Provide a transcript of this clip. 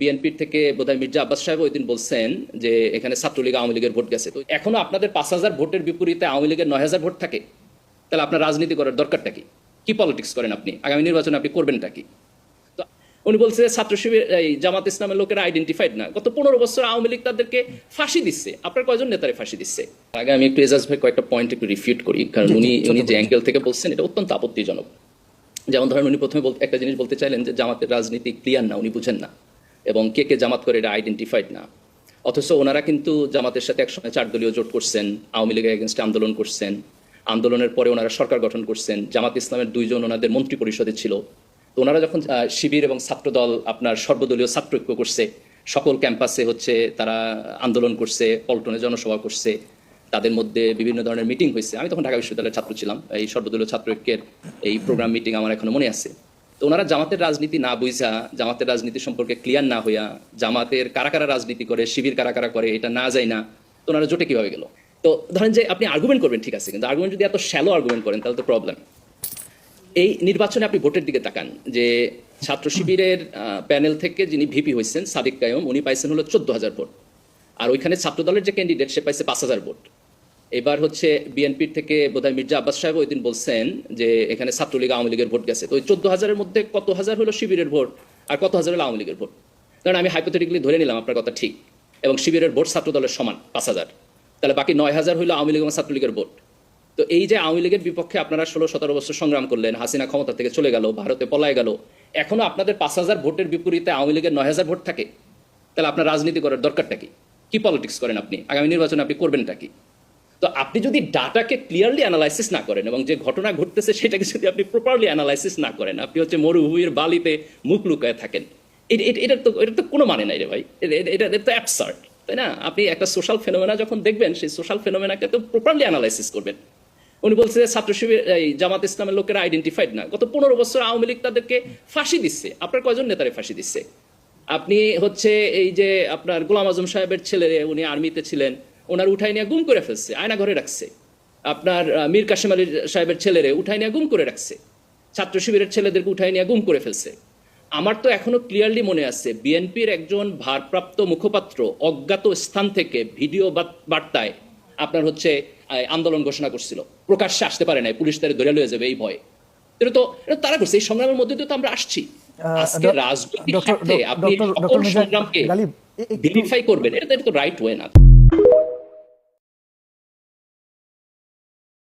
বিএনপির থেকে বোধহয় মির্জা আব্বাস সাহেব ওই দিন বলছেন যে এখানে ছাত্রলীগ আওয়ামী লীগের ভোট গেছে। তো এখনও আপনাদের পাঁচ হাজার ভোটের বিপরীতে আওয়ামী লীগের নয় হাজার ভোট থাকে। তাহলে আপনার রাজনীতি করার দরকারটা কি? কি পলিটিক্স করেন আপনি? আগামী নির্বাচনে আপনি করবেনটা কি? তো উনি বলছে ছাত্র শিবির এই জামাত ইসলামের লোকেরা আইডেন্টিফাইড না। গত পনেরো বছর আওয়ামী লীগ তাদেরকে ফাঁসি দিচ্ছে। আপনার কয়জন নেতারে ফাঁসি দিচ্ছে? আগে আমি একটু এজাজ ভাই কয়েকটা পয়েন্ট একটু রিফিউট করি কারণ উনি উনি যে অ্যাঙ্গেল থেকে বলছেন এটা অত্যন্ত আপত্তিজনক। যেমন ধরেন উনি প্রথমে একটা জিনিস বলতে চাইলেন যে জামাতের রাজনীতি ক্লিয়ার না উনি বুঝেন না। এবং কে কে জামাত করে এটা আইডেন্টিফাইড না। অথচ ওনারা কিন্তু জামাতের সাথে একসময় চার দলীয় জোট করছেন, আওয়ামী লীগের এগেনস্টে আন্দোলন করছেন। আন্দোলনের পরে ওনারা সরকার গঠন করছেন, জামাত ইসলামের দুইজন ওনাদের মন্ত্রী পরিষদে ছিল। তো ওনারা যখন শিবির এবং ছাত্রদল আপনার সর্বদলীয় ছাত্র ঐক্য করছে, সকল ক্যাম্পাসে হচ্ছে তারা আন্দোলন করছে, পল্টনে জনসভা করছে, তাদের মধ্যে বিভিন্ন ধরনের মিটিং হয়েছে। আমি তখন ঢাকা বিশ্ববিদ্যালয়ের ছাত্র ছিলাম, এই সর্বদলীয় ছাত্র ঐক্যের এই প্রোগ্রাম মিটিং আমার এখনও মনে আছে। তো ওনারা জামাতের রাজনীতি না বুঝা, জামাতের রাজনীতি সম্পর্কে ক্লিয়ার না হইয়া জামাতের কারা কারা রাজনীতি করে, শিবির কারা কারা করে, এটা না যায় না, তো ওনারা জোটে কীভাবে গেল? তো ধরেন যে আপনি আর্গুমেন্ট করবেন, ঠিক আছে, কিন্তু আর্গুমেন্ট যদি এত শ্যালো আর্গুমেন্ট করেন, তাহলে তো প্রবলেম এই নির্বাচনে আপনি ভোটের দিকে তাকান, যে ছাত্র শিবিরের প্যানেল থেকে যিনি ভিপি হয়েছেন সাদিক কায়ম, উনি পাইছেন হলো চোদ্দ হাজার ভোট। আর ওইখানে ছাত্র দলের যে ক্যান্ডিডেট সে পাইছে পাঁচ হাজার ভোট। এবার হচ্ছে বিএনপির থেকে বোধহয় মির্জা আব্বাস সাহেব ওই দিন বলছেন যে এখানে ছাত্রলীগ, আওয়ামী লীগের ভোট গেছে। তো ওই চোদ্দ হাজারের মধ্যে কত হাজার হলো শিবিরের ভোট আর কত হাজার হলো আওয়ামী লীগের ভোট? কারণ আমি হাইপোথেটিক্যালি ধরে নিলাম আপনার কথা ঠিক। এবং শিবিরের ভোট ছাত্র দলের সমান, পাঁচ হাজার। তাহলে বাকি নয় হাজার হলো আওয়ামী লীগ এবং ছাত্রলীগের ভোট। তো এই যে আওয়ামী লীগের বিপক্ষে আপনারা ষোলো, সতেরো বছর সংগ্রাম করলেন, হাসিনা ক্ষমতা থেকে চলে গেল, ভারতে পলায় গেল, এখনও আপনাদের পাঁচ হাজার ভোটের বিপরীতে আওয়ামী লীগের নয় হাজার ভোট থাকে। তাহলে আপনার রাজনীতি করার দরকারটা কি? কি পলিটিক্স করেন আপনি? আগামী নির্বাচনে আপনি করবেনটা কি? তো আপনি যদি ডাটাকে ক্লিয়ারলি অ্যানালাইসিস না করেন এবং যে ঘটনা ঘটতেছে সেটাকে যদি আপনি প্রপারলি অ্যানালাইসিস না করেন, আপনি হচ্ছে মরুভূমির বালিতে মুখ লুকায় থাকেন, এ- এ- এটার তো এটার তো কোনো মানে নাই রে ভাই। এটা এটা তো অ্যাবসার্ড তাই না? আপনি একটা সোশ্যাল ফেনোমেনা যখন দেখবেন, সেই সোশ্যাল ফেনোমেনাকে তো প্রপারলি অ্যানালাইসিস করবেন। উনি বলছে যে ছাত্র শিবির এই জামাত ইসলামের লোকেরা আইডেন্টিফাইড না। গত পনেরো বছর আওয়ামী লীগ তাদেরকে ফাঁসি দিচ্ছে। আপনার কয়জন নেতারে ফাঁসি দিচ্ছে? আপনি হচ্ছে এই যে আপনার গোলাম আজম সাহেবের ছেলে উনি আর্মিতে ছিলেন। ওনার উঠাই নিয়ে গুম করে ফেলছে আয়না ঘরে রাখছে। আপনার মীর কাশেম আলী সাহেবের ছেলেরে উঠাই নিয়ে গুম করে রাখছে। ছাত্র শিবিরের ছেলেদেরকে উঠাই নিয়ে গুম করে ফেলছে। আমার তো এখনও ক্লিয়ারলি মনে আছে বিএনপির একজন ভারপ্রাপ্ত মুখপাত্র অজ্ঞাত স্থান থেকে ভিডিও বার্তায় আপনার হচ্ছে আন্দোলন ঘোষণা করছিল। প্রকাশ্যে আসতে পারে নাই পুলিশ তারা ধরে লয়ে যাবে এই ভয়ে। এটা তো তারা করছে এই সংগ্রামের মধ্যে তো আমরা আসছি। আজকে রাজনৈতিক আপনি সংগ্রামকে ভিলিফাই করবেন এটা এটা তো রাইট ওয়ে না।